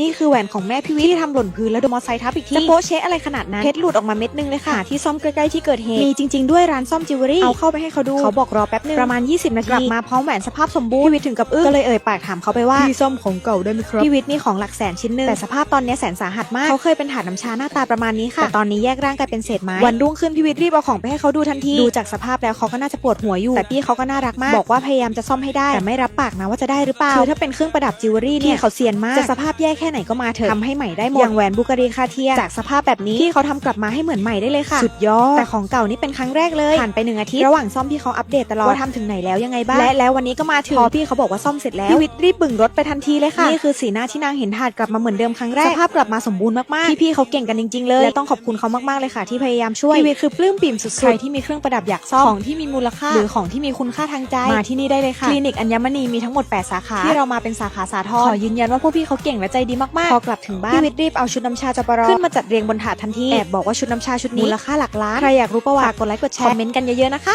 นี่คือแหวนของแม่พี่วิที่ทำหล่นพื้นแล้วโดนมอไซค์ทับอีกทีจะโป๊ะเชะอะไรขนาดนั้นเพชรหลุดออกมาเม็ดนึงเลยค่ะหาที่ซ่อมใกล้ๆที่เกิดเหตุมีจริง ๆด้วยร้านซ่อมจิวเวลรี่เอาเข้าไปให้เขาดูเขาบอกรอแป๊บนึงประมาณ 20 นาทีกลับมาพร้อมแหวนสภาพสมบูรณ์พี่วิทย์ถึงกับอึ้งก็เลยเอ่ยปากถามเขาไปว่าพี่ซ่อมของเก่าได้ไหมครับพี่วิทย์นี่ของหลักแสนชิ้นหนึงแต่สภาพตอนนี้แสนสาหัสมากเขาเคยเป็นถาดน้ำชาหน้าตาประมาณนี้ค่ะแต่ตอนนี้แยกร่างกลายเป็นเศษไม้วันรุ่งขึ้นพี่วิทย์รีบเอาของไปให้เขาดูทันทีดูจากสภาพแล้วเขาก็น่าจะปวดหัวอยู่แต่พี่เขาก็น่ารักมากบอกว่าพยายามจะซ่อมให้ได้แต่ไม่รับปากนะว่าจะได้หรือเปล่าคือถ้าเป็นเครื่องประดับจิวเวลรี่เนี่ยเขาเซียนมากจะสภาพแย่แค่ไหนก็มาเถอะทำให้ใหม่ได้หมดอย่างแหวนบุการีคาเทียจากสภาพแบบนี้พี่เขาทำกลับมาให้เหมือนใหม่ได้เลยค่ะ สุดยอดแต่ของเก่านี่เป็นครั้งแรกเลยผ่านไปหนึ่งอาทิตย์ระหว่างซ่อมพี่เขาอัปเดตตลอดว่าทำถึงไหนแล้วยังไงบ้างและแล้ววันนี้ก็มาถึงพอพี่เขาบอกว่าซ่อมเสร็จแล้วพี่วิทย์รีบบึ่งรถไปทันทีเลยค่ะนี่คือสีหน้าที่นางเห็นถาดกลับมาเหมือนเดิมครั้งแรกสภาพกลับมาสมบูรณ์มากๆพี่ๆเขาเก่งกันจริงๆเลยและต้องขอบคุณเขามากๆเลยค่ะ ที่พยายามช่วยพี่วิทย์คือปลื้มปิ่มสุดๆใครที่มีเครื่องประดับอยากซ่อมของที่มีมูลค่าหรือของที่มีคุณค่าทางใจมาที่นี่ได้เลยค่ะคลินิกอัญมณีมีทั้งหมด 8 สาขาที่เรามาเป็นสาขาสาทรขอยืนยันว่าพวกพี่เขาเก่งและใจดีมากๆ พอกลับถึงบ้านพี่วิทย์รีบเอาชุดน้ำชาจปรขึ้นมาจัดเรียงบนถาดทันที แอบบอกว่าชุดน้ำชาชุดนี้มูลค่าหลักล้าน ใครอยากรู้ประวัติฝากกดไลค์กดแชร์ คอมเมนต์กันเยอะๆนะคะ